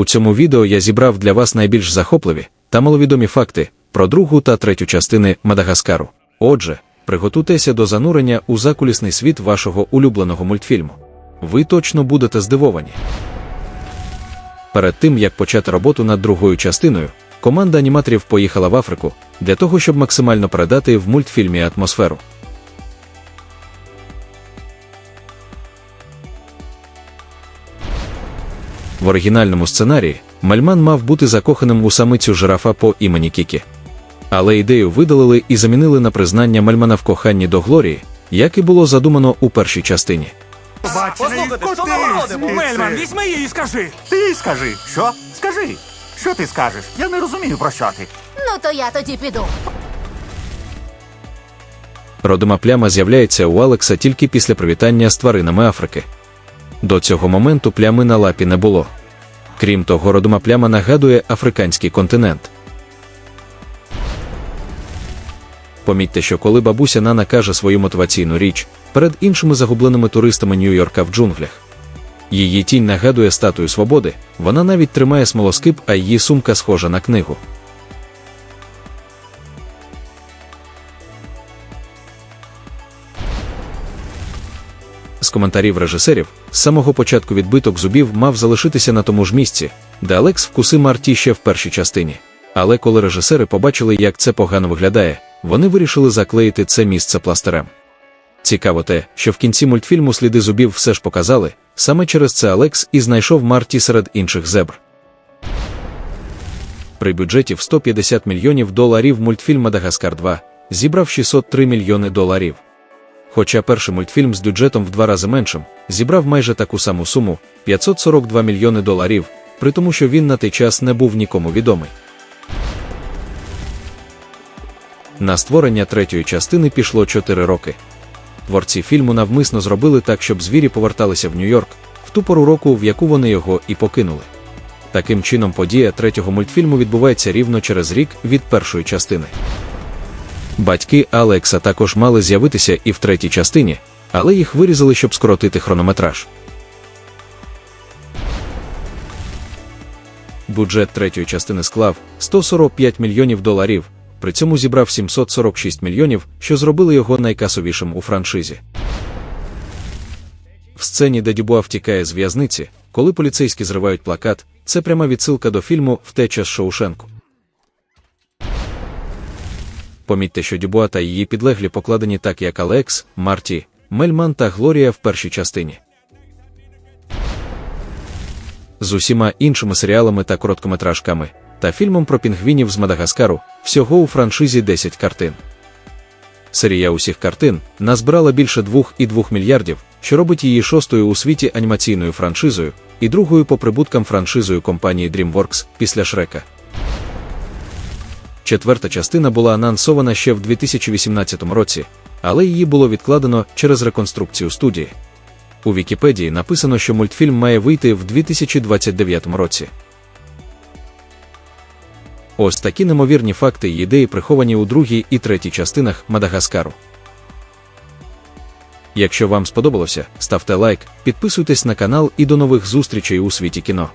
У цьому відео я зібрав для вас найбільш захопливі та маловідомі факти про другу та третю частини Мадагаскару. Отже, приготуйтеся до занурення у закулісний світ вашого улюбленого мультфільму. Ви точно будете здивовані. Перед тим як почати роботу над другою частиною, команда аніматорів поїхала в Африку для того, щоб максимально передати в мультфільмі атмосферу. В оригінальному сценарії Мальман мав бути закоханим у самицю жирафа по імені Кікі. Але ідею видалили і замінили на признання Мальмана в коханні до Глорії, як і було задумано у першій частині. Послухайте, що? Мельман, візьми її і скажи. Ти їй скажи. Що? Скажи. Що ти скажеш? Я не розумію про що ти. Ну то я тоді піду. Родима пляма з'являється у Алекса тільки після привітання з тваринами Африки. До цього моменту плями на лапі не було. Крім того, родима пляма нагадує африканський континент. Помітьте, що коли бабуся Нана каже свою мотиваційну річ перед іншими загубленими туристами Нью-Йорка в джунглях. Її тінь нагадує статую свободи, вона навіть тримає смолоскип, а її сумка схожа на книгу. З коментарів режисерів, з самого початку відбиток зубів мав залишитися на тому ж місці, де Алекс вкусив Марті ще в першій частині. Але коли режисери побачили, як це погано виглядає, вони вирішили заклеїти це місце пластирем. Цікаво те, що в кінці мультфільму сліди зубів все ж показали, саме через це Алекс і знайшов Марті серед інших зебр. При бюджеті в 150 мільйонів доларів мультфільм Мадагаскар 2 зібрав 603 мільйони доларів. Хоча перший мультфільм з бюджетом в два рази меншим зібрав майже таку саму суму 542 мільйони доларів, при тому, що він на той час не був нікому відомий. На створення третьої частини пішло 4 роки. Творці фільму навмисно зробили так, щоб звірі поверталися в Нью-Йорк в ту пору року, в яку вони його і покинули. Таким чином, подія третього мультфільму відбувається рівно через рік від першої частини. Батьки Алекса також мали з'явитися і в третій частині, але їх вирізали, щоб скоротити хронометраж. Бюджет третьої частини склав 145 мільйонів доларів, при цьому зібрав 746 мільйонів, що зробили його найкасовішим у франшизі. В сцені, де Дюбуа втікає з в'язниці, коли поліцейські зривають плакат, це пряма відсилка до фільму Втеча з Шоушенку. Помітьте, що Дюбуа та її підлеглі покладені так, як Алекс, Марті, Мельман та Глорія в першій частині. З усіма іншими серіалами та короткометражками та фільмом про пінгвінів з Мадагаскару всього у франшизі 10 картин. Серія усіх картин назбирала більше 2,2 мільярдів, що робить її шостою у світі анімаційною франшизою і другою по прибуткам франшизою компанії DreamWorks після Шрека. Четверта частина була анонсована ще в 2018 році, але її було відкладено через реконструкцію студії. У Вікіпедії написано, що мультфільм має вийти в 2029 році. Ось такі неймовірні факти і ідеї приховані у другій і третій частинах Мадагаскару. Якщо вам сподобалося, ставте лайк, підписуйтесь на канал і до нових зустрічей у світі кіно.